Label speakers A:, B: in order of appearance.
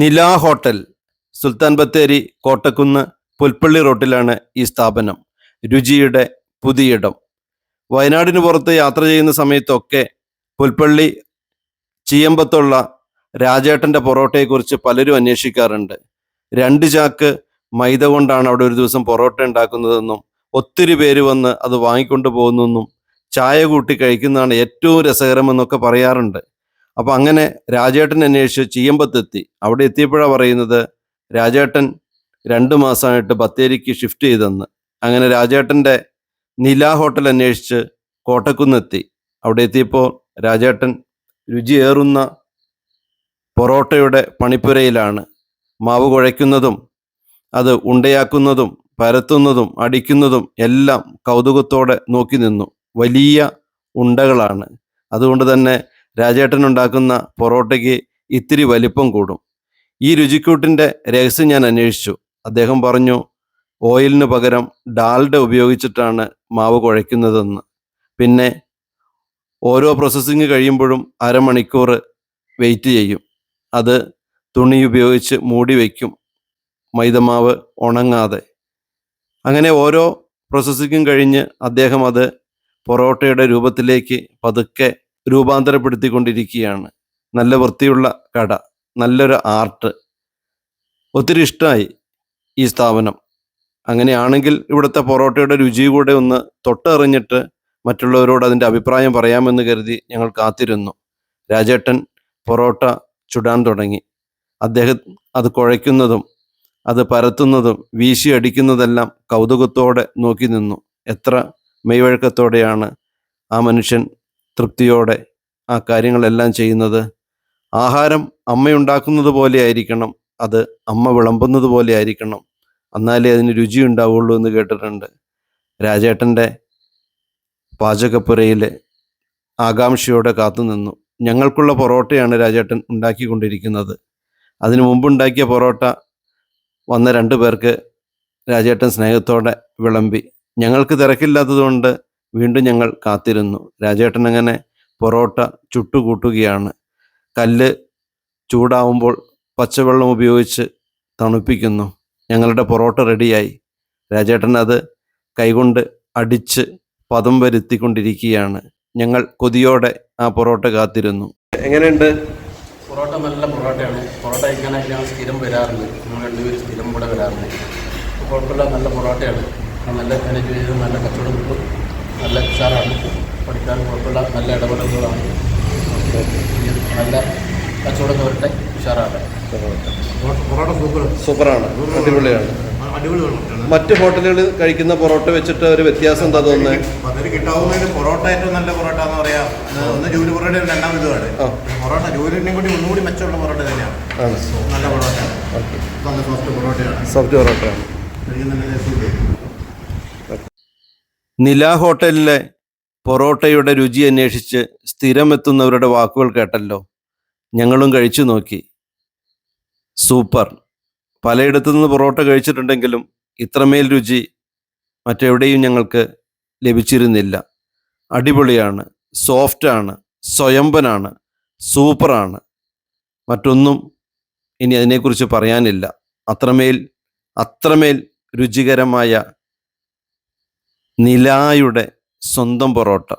A: നില ഹോട്ടൽ സുൽത്താൻ ബത്തേരി കോട്ടക്കുന്ന് പുൽപ്പള്ളി റോട്ടിലാണ് ഈ സ്ഥാപനം. രുചിയുടെ പുതിയിടം. വയനാടിന് പുറത്ത് യാത്ര ചെയ്യുന്ന സമയത്തൊക്കെ പുൽപ്പള്ളി ചീയമ്പത്തുള്ള രാജേട്ടന്റെ പൊറോട്ടയെക്കുറിച്ച് പലരും അന്വേഷിക്കാറുണ്ട്. രണ്ട് ചാക്ക് മൈദ കൊണ്ടാണ് അവിടെ ഒരു ദിവസം പൊറോട്ട ഉണ്ടാക്കുന്നതെന്നും ഒത്തിരി പേര് വന്ന് അത് വാങ്ങിക്കൊണ്ട് പോകുന്നെന്നും ചായ കൂട്ടി കഴിക്കുന്നതാണ് ഏറ്റവും രസകരമെന്നൊക്കെ പറയാറുണ്ട്. അപ്പം അങ്ങനെ രാജേട്ടൻ അന്വേഷിച്ച് ചീയമ്പത്തെത്തി. അവിടെ എത്തിയപ്പോഴാണ് പറയുന്നത് രാജേട്ടൻ രണ്ട് മാസമായിട്ട് ബത്തേരിക്ക് ഷിഫ്റ്റ് ചെയ്തെന്ന്. അങ്ങനെ രാജേട്ടന്റെ നില ഹോട്ടൽ അന്വേഷിച്ച് കോട്ടക്കുന്നെത്തി. അവിടെ എത്തിയപ്പോൾ രാജേട്ടൻ രുചിയേറുന്ന പൊറോട്ടയുടെ പണിപ്പുരയിലാണ്. മാവ് കുഴയ്ക്കുന്നതും അത് ഉണ്ടയാക്കുന്നതും പരത്തുന്നതും അടിക്കുന്നതും എല്ലാം കൗതുകത്തോടെ നോക്കി നിന്നു. വലിയ ഉണ്ടകളാണ്. അതുകൊണ്ട് തന്നെ രാജേട്ടൻ ഉണ്ടാക്കുന്ന പൊറോട്ടയ്ക്ക് ഇത്തിരി വലിപ്പം കൂടും. ഈ രുചിക്കൂട്ടിന്റെ രഹസ്യം ഞാൻ അന്വേഷിച്ചു. അദ്ദേഹം പറഞ്ഞു ഓയിലിന് പകരം ഡാൽഡ ഉപയോഗിച്ചിട്ടാണ് മാവ് കുഴയ്ക്കുന്നതെന്ന്. പിന്നെ ഓരോ പ്രോസസ്സിങ് കഴിയുമ്പോഴും അരമണിക്കൂർ വെയിറ്റ് ചെയ്യും. അത് തുണി ഉപയോഗിച്ച് മൂടി വയ്ക്കും മൈദമാവ് ഉണങ്ങാതെ. അങ്ങനെ ഓരോ പ്രോസസ്സിങ്ങും കഴിഞ്ഞ് അദ്ദേഹം അത് പൊറോട്ടയുടെ രൂപത്തിലേക്ക് പതുക്കെ രൂപാന്തരപ്പെടുത്തിക്കൊണ്ടിരിക്കുകയാണ്. നല്ല വൃത്തിയുള്ള കട നല്ലൊരു ആർട്ട്. ഒത്തിരി ഇഷ്ടമായി ഈ സ്ഥാപനം. അങ്ങനെയാണെങ്കിൽ ഇവിടുത്തെ പൊറോട്ടയുടെ രുചി കൂടെ ഒന്ന് തൊട്ടറിഞ്ഞിട്ട് മറ്റുള്ളവരോട് അതിന്റെ അഭിപ്രായം പറയാമെന്ന് കരുതി ഞങ്ങൾ കാത്തിരുന്നു. രാജേട്ടൻ പൊറോട്ട ചുടാൻ തുടങ്ങി. അദ്ദേഹം അത് കുഴയ്ക്കുന്നതും അത് പരത്തുന്നതും വീശി അടിക്കുന്നതെല്ലാം കൗതുകത്തോടെ നോക്കി നിന്നു. എത്ര മെയ്വഴക്കത്തോടെയാണ് ആ മനുഷ്യൻ തൃപ്തിയോടെ ആ കാര്യങ്ങളെല്ലാം ചെയ്യുന്നത്. ആഹാരം അമ്മയുണ്ടാക്കുന്നത് പോലെ ആയിരിക്കണം. അത് അമ്മ വിളമ്പുന്നത് പോലെ ആയിരിക്കണം. എന്നാലേ അതിന് രുചി ഉണ്ടാവുള്ളൂ എന്ന് കേട്ടിട്ടുണ്ട്. രാജേട്ടന്റെ പാചകപ്പുരയിൽ ആകാംക്ഷയോടെ കാത്തുനിന്നു ഞങ്ങൾക്കുള്ള പൊറോട്ടയാണ് രാജേട്ടൻ ഉണ്ടാക്കിക്കൊണ്ടിരിക്കുന്നത്. അതിനു മുമ്പുണ്ടാക്കിയ പൊറോട്ട വന്ന രണ്ടു പേർക്ക് രാജേട്ടൻ സ്നേഹത്തോടെ വിളമ്പി. ഞങ്ങൾക്ക് തിരക്കില്ലാത്തതുകൊണ്ട് വീണ്ടും ഞങ്ങൾ കാത്തിരുന്നു. രാജേട്ടൻ അങ്ങനെ പൊറോട്ട ചുട്ടുകൂട്ടുകയാണ്. കല്ല് ചൂടാവുമ്പോൾ പച്ചവെള്ളം ഉപയോഗിച്ച് തണുപ്പിക്കുന്നു. ഞങ്ങളുടെ പൊറോട്ട റെഡിയായി. രാജേട്ടൻ അത് കൈകൊണ്ട് അടിച്ച് പദം വരുത്തിക്കൊണ്ടിരിക്കുകയാണ്. ഞങ്ങൾ കൊതിയോടെ ആ പൊറോട്ട കാത്തിരുന്നു. എങ്ങനെയുണ്ട്?
B: പൊറോട്ട നല്ല പൊറോട്ടയാണ്. പൊറോട്ട കഴിക്കാനായിട്ട് ഞങ്ങൾ സ്ഥിരം വരാറുണ്ട്. ഞങ്ങൾ രണ്ടുപേരും സ്ഥിരം കൂടെ വരാറുണ്ട്. കുഴപ്പമില്ല നല്ല പൊറോട്ടയാണ്. നല്ല മാനേജ് നല്ല കച്ചവടം കിട്ടും. നല്ല ഉഷാറാണ്. പഠിക്കാൻ കുഴപ്പമില്ല. നല്ല ഇടപെടലുകളാണ്. നല്ല കച്ചവടം വരട്ടെ ഉഷാറാണ് പൊറോട്ട സൂപ്പർ
A: സൂപ്പറാണ്. അടിപൊളിയാണ്. മറ്റു ഹോട്ടലുകളിൽ കഴിക്കുന്ന പൊറോട്ട വെച്ചിട്ട് ഒരു വ്യത്യാസം എന്താ തോന്നുന്നത്
C: പതിന് കിട്ടാവുന്നതിൽ പൊറോട്ട ഏറ്റവും നല്ല പൊറോട്ട എന്ന് പറയാം ഒന്ന് ജൂലി പൊറോട്ട രണ്ടാം ഇതുമാണ്. പൊറോട്ട ജൂലിനെയും കൂടി ഒന്നുകൂടി മെച്ചമുള്ള പൊറോട്ട തന്നെയാണ്. നല്ല പൊറോട്ടയാണ്.
A: ഓക്കെ.
C: സോഫ്റ്റ് പൊറോട്ടയാണ്.
A: സോഫ്റ്റ് പൊറോട്ടയാണ്. നില ഹോട്ടലിലെ പൊറോട്ടയുടെ രുചി അന്വേഷിച്ച് സ്ഥിരമെത്തുന്നവരുടെ വാക്കുകൾ കേട്ടല്ലോ. ഞങ്ങളും കഴിച്ചു നോക്കി. സൂപ്പർ. പലയിടത്തു നിന്ന് പൊറോട്ട കഴിച്ചിട്ടുണ്ടെങ്കിലും ഇത്രമേൽ രുചി മറ്റെവിടെയും ഞങ്ങൾക്ക് ലഭിച്ചിരുന്നില്ല. അടിപൊളിയാണ് സോഫ്റ്റാണ് സ്വയംഭനാണ് സൂപ്പറാണ്. മറ്റൊന്നും ഇനി അതിനെക്കുറിച്ച് പറയാനില്ല. അത്രമേൽ അത്രമേൽ രുചികരമായ നിലായുടെ സ്വന്തം പൊറോട്ട.